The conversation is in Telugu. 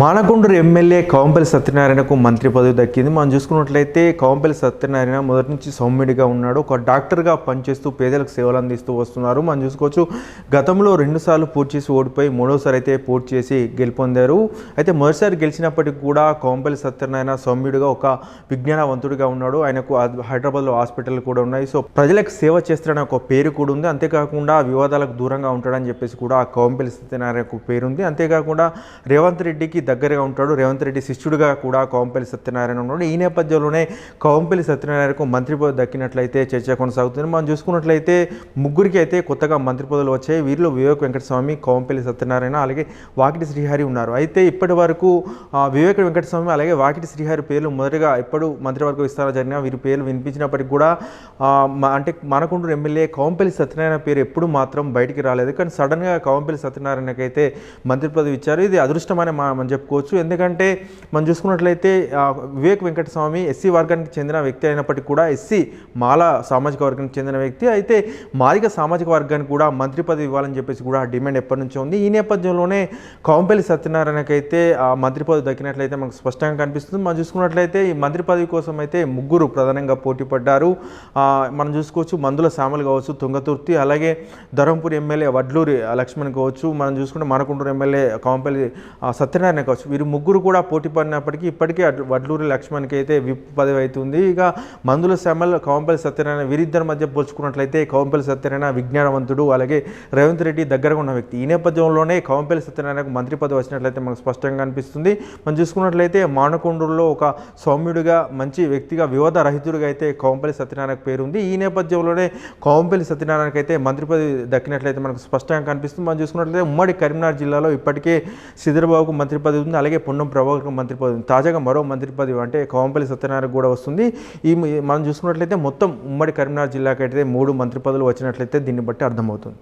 మానకొండూరు ఎమ్మెల్యే కవంపల్లి సత్యనారాయణకు మంత్రి పదవి దక్కింది. మనం చూసుకున్నట్లయితే కవంపల్లి సత్యనారాయణ మొదటి నుంచి సౌమ్యుడిగా ఉన్నాడు. ఒక డాక్టర్గా పనిచేస్తూ పేదలకు సేవలు అందిస్తూ వస్తున్నారు. మనం చూసుకోవచ్చు గతంలో రెండుసార్లు పూర్తి చేసి ఓడిపోయి మూడోసారి అయితే పూర్తి చేసి గెలుపొందారు. అయితే మొదటిసారి గెలిచినప్పటికీ కూడా కవంపల్లి సత్యనారాయణ సౌమ్యుడిగా ఒక విజ్ఞానవంతుడిగా ఉన్నాడు. ఆయనకు హైదరాబాద్లో హాస్పిటల్ కూడా ఉన్నాయి. సో ప్రజలకు సేవ చేస్తారని ఒక పేరు కూడా ఉంది. అంతేకాకుండా వివాదాలకు దూరంగా ఉంటాడని చెప్పేసి కూడా ఆ కవంపల్లి సత్యనారాయణకు పేరుంది. అంతేకాకుండా రేవంత్ రెడ్డికి దగ్గరగా ఉంటాడు. రేవంత్ రెడ్డి శిష్యుడిగా కూడా కవంపల్లి సత్యనారాయణ ఉన్నాడు. ఈ నేపథ్యంలోనే కోంపల్లి సత్యనారాయణకు మంత్రి పదవి దక్కినట్లయితే చర్చ కొనసాగుతుంది. మనం చూసుకున్నట్లయితే ముగ్గురికి అయితే కొత్తగా మంత్రి పదవులు వచ్చాయి. వీరిలో వివేక్ వెంకటస్వామి కవంపల్లి సత్యనారాయణ అలాగే వాకిటి శ్రీహరి ఉన్నారు. అయితే ఇప్పటి వరకు వివేక్ వెంకటస్వామి అలాగే వాకిటి శ్రీహరి పేర్లు మొదటగా ఎప్పుడు మంత్రివర్గ విస్తరణ జరిగినా వీరి పేర్లు వినిపించినప్పటికీ కూడా అంటే మనకుంటూరు ఎమ్మెల్యే కవంపల్లి సత్యనారాయణ పేరు ఎప్పుడు మాత్రం బయటికి రాలేదు. కానీ సడన్గా కవంపల్లి సత్యనారాయణకైతే అయితే మంత్రి పదవి ఇచ్చారు. ఇది అదృష్టమనే మనం చెప్పుకోవచ్చు. ఎందుకంటే మనం చూసుకున్నట్లయితే వివేక్ వెంకటస్వామి ఎస్సీ వర్గానికి చెందిన వ్యక్తి అయినప్పటికీ కూడా ఎస్సీ మాల సామాజిక వర్గానికి చెందిన వ్యక్తి. అయితే మాదిగ సామాజిక వర్గానికి కూడా మంత్రి పదవి ఇవ్వాలని చెప్పేసి కూడా డిమాండ్ ఎప్పటి నుంచో ఉంది. ఈ నేపథ్యంలోనే కవంపల్లి సత్యనారాయణకైతే అయితే ఆ మంత్రి పదవి దక్కినట్లయితే మనకు స్పష్టంగా కనిపిస్తుంది. మనం చూసుకున్నట్లయితే ఈ మంత్రి పదవి కోసం అయితే ముగ్గురు ప్రధానంగా పోటీ పడ్డారు. మనం చూసుకోవచ్చు మందుల సామలు కావచ్చు తుంగతుర్తి అలాగే ధర్మపూర్ ఎమ్మెల్యే వడ్లూరి లక్ష్మణ్ కావచ్చు. మనం చూసుకుంటే మనకుంటూరు ఎమ్మెల్యే కాంపల్లి సత్యనారాయణ అనే కావచ్చు. వీరు ముగ్గురు కూడా పోటీ పడినప్పటికీ ఇప్పటికీ వడ్లూరి లక్ష్మణ్కి అయితే విప్ పదవి అవుతుంది. ఇక మందుల శ్యామల్ కౌంపల్లి సత్యనారాయణ వీరిద్దరి మధ్య పోల్చుకున్నట్లయితే కౌంపల్లి సత్యనారాయణ విజ్ఞానవంతుడు అలాగే రేవంత్ రెడ్డి దగ్గరగా ఉన్న వ్యక్తి. ఈ నేపథ్యంలోనే కౌంపల్లి సత్యనారాయణకు మంత్రి పదవి వచ్చినట్లయితే మనకు స్పష్టంగా కనిపిస్తుంది మనం చూసుకున్నట్లయితే మానకొండూరులో ఒక సౌమ్యుడిగా మంచి వ్యక్తిగా వివాద రహితుడిగా అయితే కౌంపల్లి సత్యనారాయణకు పేరుంది ఈ నేపథ్యంలోనే కౌంపల్లి సత్యనారాయణకి అయితే మంత్రి పదవి దక్కినట్లయితే మనకు స్పష్టంగా కనిపిస్తుంది. మనం చూసుకున్నట్లయితే ఉమ్మడి కరీంనగర్ జిల్లాలో ఇప్పటికే సిద్ధిరబాబుకు మంత్రి పదవి ఉంది అలాగే పొన్నం ప్రభాకర్ మంత్రి పదవి ఉంది. తాజాగా మరో మంత్రి పదవి అంటే కవంపల్లి సత్యనారాయణ కూడా వస్తుంది. ఈ మనం చూసుకున్నట్లయితే మొత్తం ఉమ్మడి కరీంనగర్ జిల్లాకైతే మూడు మంత్రి పదవులు వచ్చినట్లయితే దీన్ని బట్టి అర్థమవుతుంది.